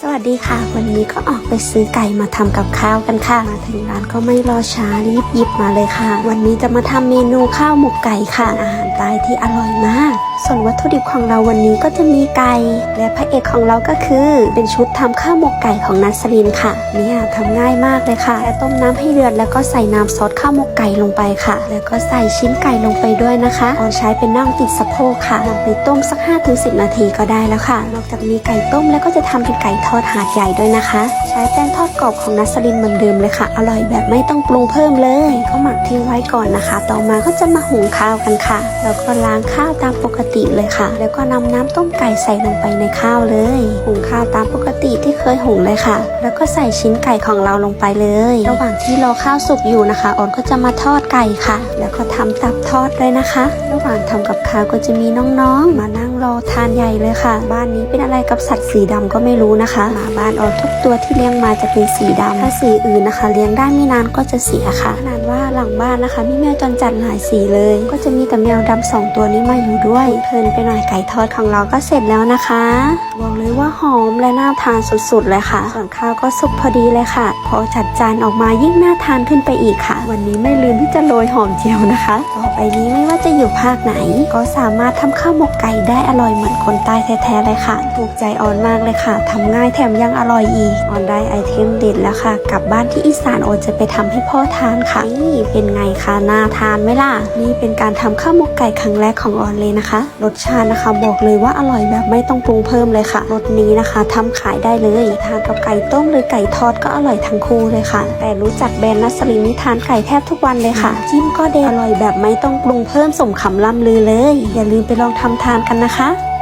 สวัสดีค่ะ วันนี้ก็ออกไปซื้อไก่มาทำกับข้าวกันค่ะมาถึงร้านก็ไม่รอช้ารีบหยิบมาเลยค่ะ วันนี้จะมาทำเมนูข้าวหมกไก่ค่ะ อาหารใต้ที่อร่อยมาก ส่วนวัตถุดิบของเราวันนี้ก็จะมีไก่ และพระเอกของเราก็คือ เป็นชุดทำข้าวหมกไก่ของนัสลินค่ะ เนี่ยทำง่ายมากเลยค่ะแค่ต้มน้ำให้เดือดแล้วก็ใส่น้ำซอสข้าวหมกไก่ลงไปค่ะ แล้วก็ใส่ชิ้นไก่ลงไปด้วยนะคะออนใช้เป็นน่องติดสะโพกค่ะนำไปต้มสัก 5-10 นาทีก็ได้แล้วค่ะ นอกจากมีไก่ต้มแล้วก็จะทำเป็นไก่ทอดหาดใหญ่ด้วยนะคะ ใช้แป้งทอดกรอบของนัสลินเหมือนเดิมเลยค่ะ อร่อยแบบไม่ต้องปรุงเพิ่มเลยก็หมักทิ้งไว้ก่อนนะคะ ต่อมาก็จะมาหุงข้าวกันค่ะ แล้วก็ล้างข้าวตามปกติเลยค่ะ แล้วก็นำน้ำต้มไก่ใส่ลงไปในข้าวเลย หุงข้าวตามปกติที่เคยหุงเลยค่ะ แล้วก็ใส่ชิ้นไก่ของเราลงไปเลย ระหว่างที่รอข้าวสุกอยู่นะคะออนก็จะมาทอดไก่ค่ะ แล้วก็ทำตับทอดเลยนะคะ ระหว่างทำกับข้าวก็จะมีน้องๆ มานั่งรอทานใหญ่เลยค่ะ บ้านนี้เป็นอะไรกับสัตว์สีดำก็ไม่รู้นะคะหมาบ้านออกทุกตัวที่เลี้ยงมาจะเป็นสีดำถ้าสีอื่นนะคะ เลี้ยงได้ไม่นานก็จะเสียค่ะ ว่าหลังบ้านนะคะ มีแมวจรจัดหลายสีเลย ก็จะมีแต่แมวดำสองตัวนี้มาอยู่ด้วย เพลินไปหน่อยไก่ทอดของเราก็เสร็จแล้วนะคะ บอกเลยว่าหอมและน่าทานสุดๆเลยค่ะ ส่วนข้าวก็สุกพอดีเลยค่ะ พอจัดจานออกมายิ่งน่าทานขึ้นไปอีกค่ะ วันนี้ไม่ลืมที่จะโรยหอมเจียวนะคะ ต่อไปนี้ไม่ว่าจะอยู่ภาคไหน ก็สามารถทำข้าวหมกไก่ได้อร่อยเหมือนคนใต้แท้ๆเลยค่ะ ถูกใจออนมากเลยค่ะทำง่ายแถมยังอร่อยอีก ออนได้ไอเทมเด็ดแล้วค่ะ กลับบ้านที่อีสานออนจะไปทำให้พ่อทานค่ะเป็นไงคะน่าทานไหมล่ะ นี่เป็นการทำข้าวหมกไก่ครั้งแรกของออนเลยนะคะ รสชาตินะคะบอกเลยว่าอร่อยแบบไม่ต้องปรุงเพิ่มเลยค่ะรสนี้นะคะทำขายได้เลยทานกับไก่ต้มหรือไก่ทอดก็อร่อยทั้งคู่เลยค่ะ แต่รู้จักแบรนด์นัสลินนี่ทานไก่แทบทุกวันเลยค่ะ จิ้มก็เด็ดอร่อยแบบไม่ต้องปรุงเพิ่มสมคำล่ำลือเลย อย่าลืมไปลองทำทานกันนะคะ